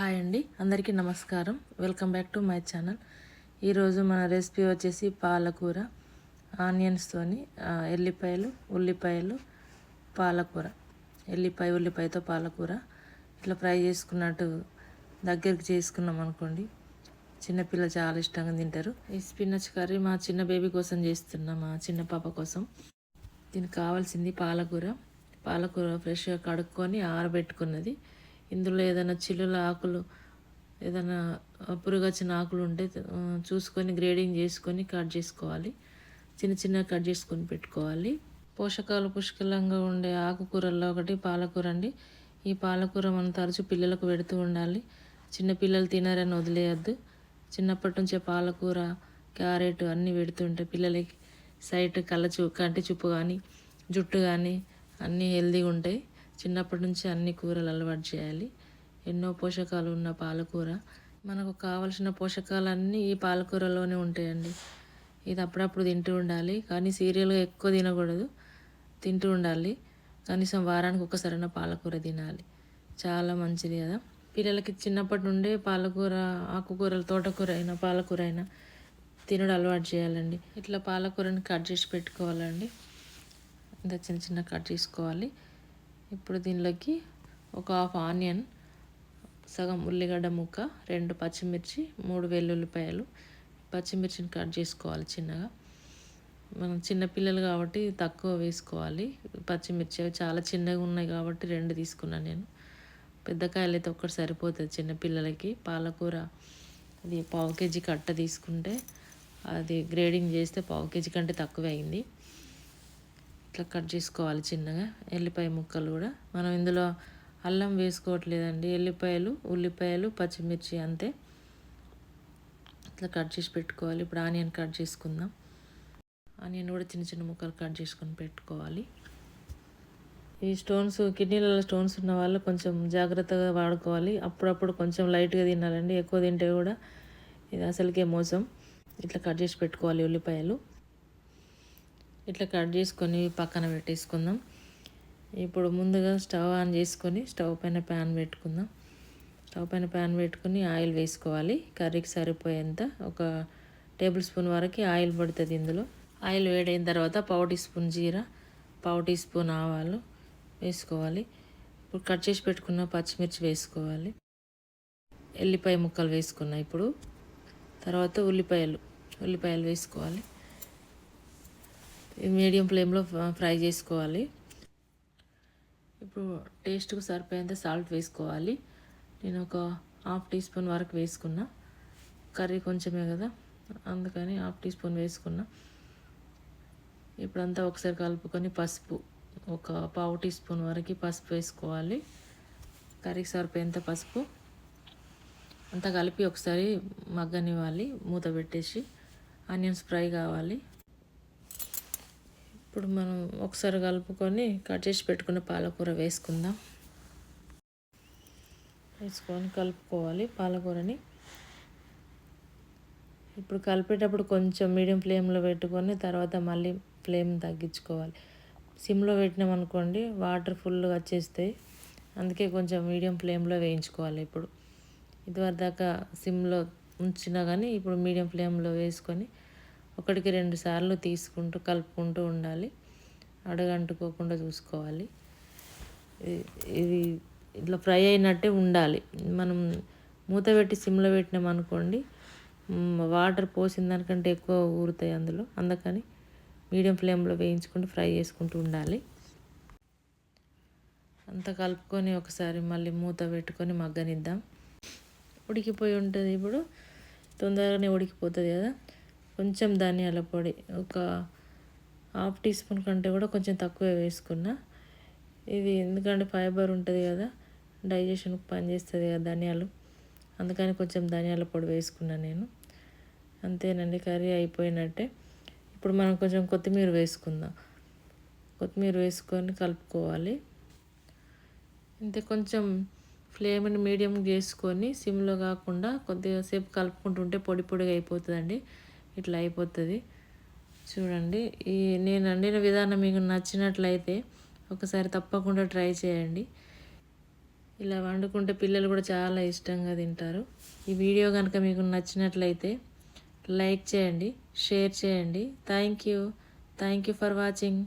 Hi అండి అందరికీ నమస్కారం. Welcome back to my channel. ఈరోజు మన రెసిపీ వచ్చేసి పాలకూర ఆనియన్స్తోని ఎల్లిపాయలు ఉల్లిపాయలు పాలకూర. ఎల్లిపాయ ఉల్లిపాయతో పాలకూర. ఇట్లా ఫ్రై చేసుకున్నట్టు దగ్గరికి చేసుకున్నాం అనుకోండి. చిన్నపిల్ల చాలా ఇష్టంగా తింటారు. ఈ స్పినచ్ కర్రీ మా చిన్న బేబీ కోసం చేస్తున్నా మా చిన్న పాప కోసం. దీనికి కావాల్సింది పాలకూర. పాలకూర ఫ్రెష్గా కడుక్కొని ఆరబెట్టుకున్నది. ఇందులో ఏదైనా చిల్లుల ఆకులు ఏదైనా పురుగచ్చిన ఆకులు ఉంటే చూసుకొని గ్రేడింగ్ చేసుకొని కట్ చేసుకోవాలి. చిన్న చిన్న కట్ చేసుకొని పెట్టుకోవాలి. పోషకాలు పుష్కలంగా ఉండే ఆకుకూరల్లో ఒకటి పాలకూర అండి. ఈ పాలకూర మనం తరచూ పిల్లలకు పెడుతూ ఉండాలి. చిన్న పిల్లలు తినారని వదిలేయద్దు. చిన్నప్పటి నుంచే పాలకూర క్యారెట్ అన్నీ పెడుతుంటే పిల్లలకి సైట్ కళ్ళ చూ కంటి చూపు కానీ జుట్టు కానీ అన్నీ హెల్తీగా ఉంటాయి. చిన్నప్పటి నుంచి అన్ని కూరలు అలవాటు చేయాలి. ఎన్నో పోషకాలు ఉన్న పాలకూర. మనకు కావలసిన పోషకాలన్నీ ఈ పాలకూరలోనే ఉంటాయండి. ఇది అప్పుడప్పుడు తింటూ ఉండాలి. కానీ సీరియల్గా ఎక్కువ తినకూడదు. తింటూ ఉండాలి. కనీసం వారానికి ఒకసారైనా పాలకూర తినాలి. చాలా మంచిది కదా. పిల్లలకి చిన్నప్పటి నుండే పాలకూర ఆకుకూరలు తోటకూర అయినా పాలకూర అయినా తినడం అలవాటు చేయాలండి. ఇట్లా పాలకూరని కట్ చేసి పెట్టుకోవాలండి. ఇంత చిన్న చిన్న కట్ చేసుకోవాలి. ఇప్పుడు దీనిలోకి ఒక హాఫ్ ఆనియన్ సగం ఉల్లిగడ్డ ముక్క రెండు పచ్చిమిర్చి మూడు వెల్లుల్లిపాయలు. పచ్చిమిర్చిని కట్ చేసుకోవాలి చిన్నగా. మనం చిన్నపిల్లలు కాబట్టి తక్కువ వేసుకోవాలి. పచ్చిమిర్చి అవి చాలా చిన్నగా ఉన్నాయి కాబట్టి రెండు తీసుకున్నాను నేను. పెద్ద కాయలు అయితే ఒక్కటి సరిపోతుంది చిన్నపిల్లలకి పాలకూర అది పావు కేజీ కట్ట తీసుకుంటే అది గ్రేడింగ్ చేస్తే పావు కేజీ కంటే తక్కువ అయింది. ఇట్లా కట్ చేసుకోవాలి చిన్నగా. ఎల్లిపాయ ముక్కలు కూడా. మనం ఇందులో అల్లం వేసుకోవట్లేదండి. ఎల్లిపాయలు ఉల్లిపాయలు పచ్చిమిర్చి అంతే. ఇట్లా కట్ చేసి పెట్టుకోవాలి. ఇప్పుడు ఆనియన్ కట్ చేసుకుందాం. ఆనియన్ కూడా చిన్న చిన్న ముక్కలు కట్ చేసుకొని పెట్టుకోవాలి. ఈ స్టోన్స్ కిడ్నీలలో స్టోన్స్ ఉన్న వాళ్ళు కొంచెం జాగ్రత్తగా వాడుకోవాలి. అప్పుడప్పుడు కొంచెం లైట్గా తినాలండి. ఎక్కువ తింటే కూడా ఇది అసలుకే మోసం. ఇట్లా కట్ చేసి పెట్టుకోవాలి ఉల్లిపాయలు. ఇట్లా కట్ చేసుకొని పక్కన పెట్టేసుకుందాం. ఇప్పుడు ముందుగా స్టవ్ ఆన్ చేసుకొని స్టవ్ పైన ప్యాన్ పెట్టుకుందాం. స్టవ్ పైన ప్యాన్ పెట్టుకుని ఆయిల్ వేసుకోవాలి. కర్రీకి సరిపోయేంత ఒక టేబుల్ స్పూన్ వరకు ఆయిల్ పడుతుంది ఇందులో. ఆయిల్ వేడైన తర్వాత పావు టీ స్పూన్ జీరా పావు టీ స్పూన్ ఆవాలు వేసుకోవాలి. ఇప్పుడు కట్ చేసి పెట్టుకున్న పచ్చిమిర్చి వేసుకోవాలి. ఎల్లిపాయ ముక్కలు వేసుకున్నా ఇప్పుడు. తర్వాత ఉల్లిపాయలు ఉల్లిపాయలు వేసుకోవాలి. మీడియం ఫ్లేమ్లో ఫ్రై చేసుకోవాలి. ఇప్పుడు టేస్ట్కు సరిపోయేంత సాల్ట్ వేసుకోవాలి. నేను ఒక హాఫ్ టీ స్పూన్ వరకు వేసుకున్నా. కర్రీ కొంచెమే కదా అందుకని హాఫ్ టీ స్పూన్ వేసుకున్నా. ఇప్పుడంతా ఒకసారి కలుపుకొని పసుపు ఒక పావు టీ స్పూన్ వరకు పసుపు వేసుకోవాలి. కర్రీకి సరిపోయేంత పసుపు. అంతా కలిపి ఒకసారి మగ్గనివ్వాలి మూత పెట్టేసి. ఆనియన్స్ ఫ్రై కావాలి. ఇప్పుడు మనం ఒకసారి కలుపుకొని కట్ చేసి పెట్టుకున్న పాలకూర వేసుకుందాం. వేసుకొని కలుపుకోవాలి పాలకూరని. ఇప్పుడు కలిపేటప్పుడు కొంచెం మీడియం ఫ్లేమ్లో పెట్టుకొని తర్వాత మళ్ళీ ఫ్లేమ్ తగ్గించుకోవాలి. సిమ్లో పెట్టినాం అనుకోండి వాటర్ ఫుల్గా వచ్చేస్తాయి. అందుకే కొంచెం మీడియం ఫ్లేమ్లో వేయించుకోవాలి ఇప్పుడు. ఇదివరదాకా సిమ్లో ఉంచినా కానీ ఇప్పుడు మీడియం ఫ్లేమ్లో వేసుకొని ఒకటికి రెండు సార్లు తీసుకుంటూ కలుపుకుంటూ ఉండాలి. అడగంటుకోకుండా చూసుకోవాలి. ఇది ఇట్లా ఫ్రై అయినట్టే ఉండాలి. మనం మూత పెట్టి సిమ్లో పెట్టినాం అనుకోండి వాటర్ పోసిన దానికంటే ఎక్కువ ఊరుతాయి అందులో. అందుకని మీడియం ఫ్లేమ్లో వేయించుకుంటూ ఫ్రై చేసుకుంటూ ఉండాలి. అంతా కలుపుకొని ఒకసారి మళ్ళీ మూత పెట్టుకొని మగ్గనిద్దాం. ఉడికిపోయి ఉంటుంది ఇప్పుడు. తొందరగానే ఉడికిపోతుంది కదా. కొంచెం ధనియాల పొడి ఒక హాఫ్ టీ స్పూన్ కంటే కూడా కొంచెం తక్కువే వేసుకున్నా. ఇది ఎందుకంటే ఫైబర్ ఉంటుంది కదా డైజెషన్కి పనిచేస్తుంది కదా ధనియాలు. అందుకని కొంచెం ధనియాల పొడి వేసుకున్నాను నేను. అంతేనండి కర్రీ అయిపోయినట్టే. ఇప్పుడు మనం కొంచెం కొత్తిమీర వేసుకుందాం. కొత్తిమీర వేసుకొని కలుపుకోవాలి. ఇంతే కొంచెం ఫ్లేమ్ని మీడియం చేసుకొని సిమ్లో కాకుండా కొద్దిగా సేపు కలుపుకుంటుంటే పొడి పొడిగా అయిపోతుందండి. ఇట్లా అయిపోతుంది. చూడండి ఈ నేను వండిన విధానం మీకు నచ్చినట్లయితే ఒకసారి తప్పకుండా ట్రై చేయండి. ఇలా వండుకుంటే పిల్లలు కూడా చాలా ఇష్టంగా తింటారు. ఈ వీడియో కనుక మీకు నచ్చినట్లయితే లైక్ చేయండి షేర్ చేయండి. Thank you. Thank you for watching.